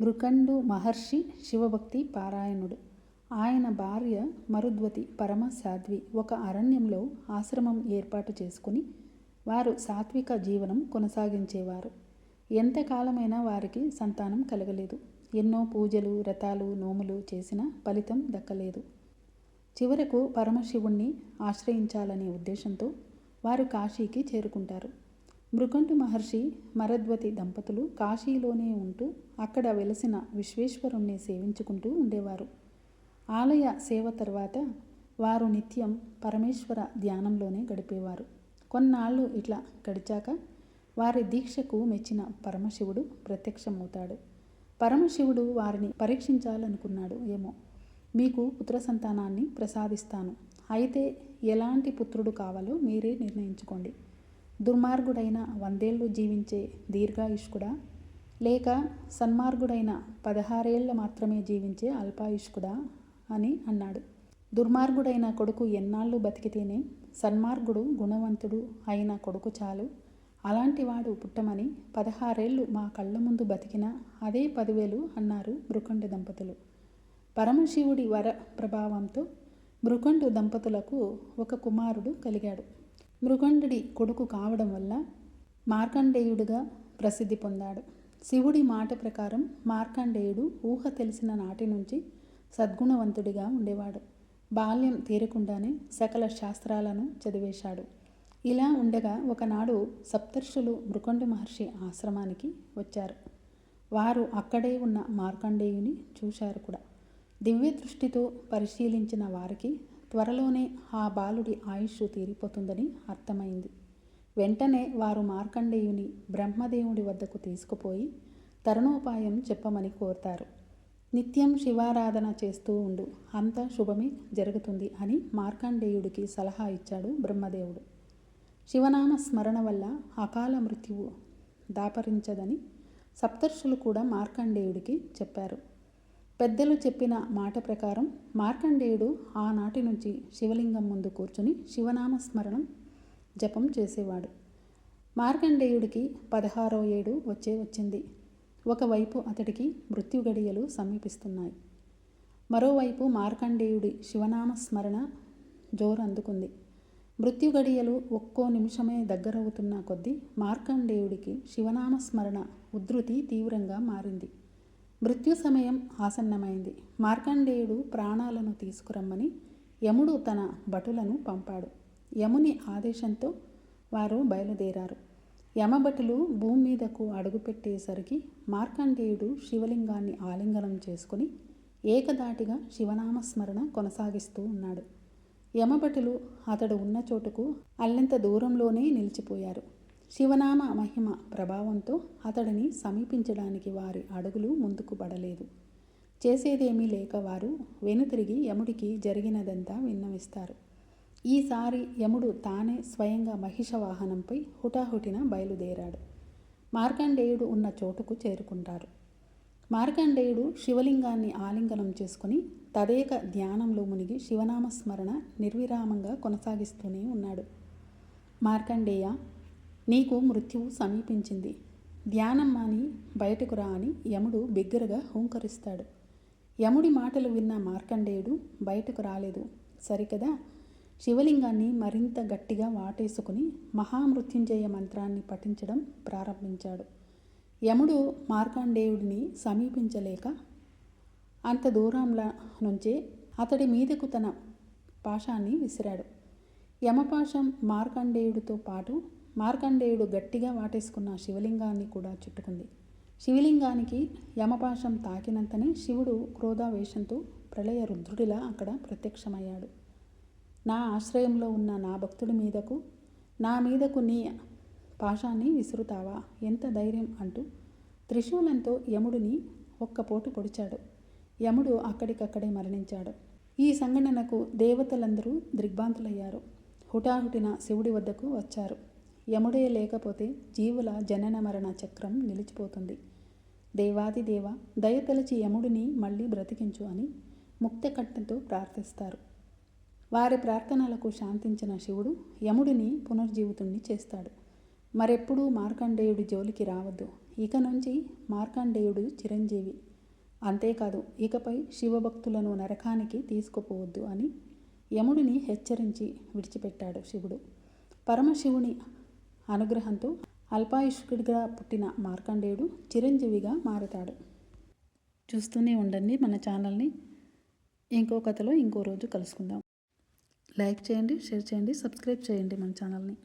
మృకండు మహర్షి శివభక్తి పారాయణుడు. ఆయన భార్య మరుద్వతి పరమ సాధ్వి ఒక అరణ్యంలో ఆశ్రమం ఏర్పాటు చేసుకుని వారు సాత్విక జీవనం కొనసాగించేవారు. ఎంతకాలమైనా వారికి సంతానం కలగలేదు. ఎన్నో పూజలు వ్రతాలు నోములు చేసినా ఫలితం దక్కలేదు. చివరకు పరమశివుణ్ణి ఆశ్రయించాలనే ఉద్దేశంతో వారు కాశీకి చేరుకుంటారు. మృకండు మహర్షి మరద్వతి దంపతులు కాశీలోనే ఉంటూ అక్కడ వెలసిన విశ్వేశ్వరుణ్ణి సేవించుకుంటూ ఉండేవారు. ఆలయ సేవ తర్వాత వారు నిత్యం పరమేశ్వర ధ్యానంలోనే గడిపేవారు. కొన్నాళ్ళు ఇట్లా గడిచాక వారి దీక్షకు మెచ్చిన పరమశివుడు ప్రత్యక్షమవుతాడు. పరమశివుడు వారిని పరీక్షించాలనుకున్నాడు ఏమో. మీకు పుత్ర సంతానాన్ని ప్రసాదిస్తాను. అయితే ఎలాంటి పుత్రుడు కావాలో మీరే నిర్ణయించుకోండి. దుర్మార్గుడైన వందేళ్ళు జీవించే దీర్ఘాయుష్కుడా? లేక సన్మార్గుడైన పదహారేళ్ళ మాత్రమే జీవించే అల్పాయుష్కుడా? అని అన్నాడు. దుర్మార్గుడైన కొడుకు ఎన్నాళ్ళు బతికితేనే సన్మార్గుడు గుణవంతుడు అయిన కొడుకు చాలు. అలాంటివాడు పుట్టమని పదహారేళ్ళు మా కళ్ళ ముందు బతికిన అదే పదివేలు అన్నారు మృకండు దంపతులు. పరమశివుడి వర ప్రభావంతో మృకండు దంపతులకు ఒక కుమారుడు కలిగాడు. మృగండుడి కొడుకు కావడం వల్ల మార్కండేయుడిగా ప్రసిద్ధి పొందాడు. శివుడి మాట ప్రకారం మార్కండేయుడు ఊహ తెలిసిన నాటి నుంచి సద్గుణవంతుడిగా ఉండేవాడు. బాల్యం తీరకుండానే సకల శాస్త్రాలను చదివేశాడు. ఇలా ఉండగా ఒకనాడు సప్తర్షులు మృకండు మహర్షి ఆశ్రమానికి వచ్చారు. వారు అక్కడే ఉన్న మార్కండేయుని చూశారు కూడా. దివ్య దృష్టితో పరిశీలించిన వారికి త్వరలోనే ఆ బాలుడి ఆయుష్ తీరిపోతుందని అర్థమైంది. వెంటనే వారు మార్కండేయుని బ్రహ్మదేవుడి వద్దకు తీసుకుపోయి తరుణోపాయం చెప్పమని కోరుతారు. నిత్యం శివారాధన చేస్తూ ఉండు అంతా శుభమే జరుగుతుంది అని మార్కండేయుడికి సలహా ఇచ్చాడు బ్రహ్మదేవుడు. శివనామ స్మరణ వల్ల అకాల మృత్యువు దాపరించదని సప్తర్షులు కూడా మార్కండేయుడికి చెప్పారు. పెద్దలు చెప్పిన మాట ప్రకారం మార్కండేయుడు ఆనాటి నుంచి శివలింగం ముందు కూర్చుని శివనామ స్మరణం జపం చేసేవాడు. మార్కండేయుడికి పదహారో ఏడు వచ్చే వచ్చింది. ఒకవైపు అతడికి మృత్యు గడియలు సమీపిస్తున్నాయి. మరోవైపు మార్కండేయుడి శివనామ స్మరణ జోరు అందుకుంది మృత్యు గడియలు ఒక్కో నిమిషమే దగ్గరవుతున్న కొద్దీ మార్కండేయుడికి శివనామ స్మరణ ఉధృతి తీవ్రంగా మారింది. మృత్యు సమయం ఆసన్నమైంది. మార్కండేయుడు ప్రాణాలను తీసుకురమ్మని యముడు తన భటులను పంపాడు. యముని ఆదేశంతో వారు బయలుదేరారు. యమభటులు భూమి మీదకు అడుగుపెట్టేసరికి మార్కండేయుడు శివలింగాన్ని ఆలింగనం చేసుకుని ఏకదాటిగా శివనామస్మరణ కొనసాగిస్తూ ఉన్నాడు. యమభటులు అతడు ఉన్న చోటుకు అల్లంత దూరంలోనే నిలిచిపోయారు. శివనామ మహిమ ప్రభావంతో అతడిని సమీపించడానికి వారి అడుగులు ముందుకు పడలేదు. చేసేదేమీ లేక వారు వెనుతిరిగి యముడికి జరిగినదంతా విన్నవిస్తారు. ఈసారి యముడు తానే స్వయంగా మహిష వాహనంపై హుటాహుటిన బయలుదేరాడు. మార్కండేయుడు ఉన్న చోటుకు చేరుకుంటారు. మార్కండేయుడు శివలింగాన్ని ఆలింగనం చేసుకుని తదేక ధ్యానంలో మునిగి శివనామస్మరణ నిర్విరామంగా కొనసాగిస్తూనే ఉన్నాడు. మార్కండేయ నీకు మృత్యువు సమీపించింది. ధ్యానం మాని బయటకు రా అని యముడు బిగ్గరగా హూంకరిస్తాడు. యముడి మాటలు విన్న మార్కండేయుడు బయటకు రాలేదు. సరికదా? శివలింగాన్ని మరింత గట్టిగా వాటేసుకుని మహామృత్యుంజయ మంత్రాన్ని పఠించడం ప్రారంభించాడు. యముడు మార్కండేయుడిని సమీపించలేక అంత దూరంలో నుంచే అతడి మీదకు తన పాశాన్ని విసిరాడు. యమపాశం మార్కండేయుడితో పాటు మార్కండేయుడు గట్టిగా వాటేసుకున్న శివలింగాన్ని కూడా చుట్టుకుంది. శివలింగానికి యమపాశం తాకినంతనే శివుడు క్రోధావేశంతో ప్రళయ రుద్రుడిలా అక్కడ ప్రత్యక్షమయ్యాడు. నా ఆశ్రయంలో ఉన్న నా భక్తుడి మీదకు నా మీదకు నీ పాశాన్ని విసురుతావా? ఎంత ధైర్యం అంటూ త్రిశూలంతో యముడిని ఒక్కపోటు పొడిచాడు. యముడు అక్కడికక్కడే మరణించాడు. ఈ సంఘటనకు దేవతలందరూ దిగ్భాంతులయ్యారు హుటాహుటిన శివుడి వద్దకు వచ్చారు. యముడే లేకపోతే జీవుల జనన మరణ చక్రం నిలిచిపోతుంది. దేవాది దేవ దయతలచి యముడిని మళ్ళీ బ్రతికించు అని ముక్తకట్టంతో ప్రార్థిస్తారు. వారి ప్రార్థనలకు శాంతించిన శివుడు యముడిని పునర్జీవితుణ్ణి చేస్తాడు. మరెప్పుడూ మార్కండేయుడి జోలికి రావద్దు. ఇక నుంచి మార్కండేయుడు చిరంజీవి. అంతేకాదు ఇకపై శివభక్తులను నరకానికి తీసుకుపోవద్దు అని యముడిని హెచ్చరించి విడిచిపెట్టాడు శివుడు. పరమశివుని అనుగ్రహంతో అల్పాయుష్కుడిగా పుట్టిన మార్కండేయుడు చిరంజీవిగా మారతాడు. చూస్తూనే ఉండండి మన ఛానల్ని. ఇంకో కథలో ఇంకో రోజు కలుసుకుందాం. లైక్ చేయండి షేర్ చేయండి సబ్స్క్రైబ్ చేయండి మన ఛానల్ని.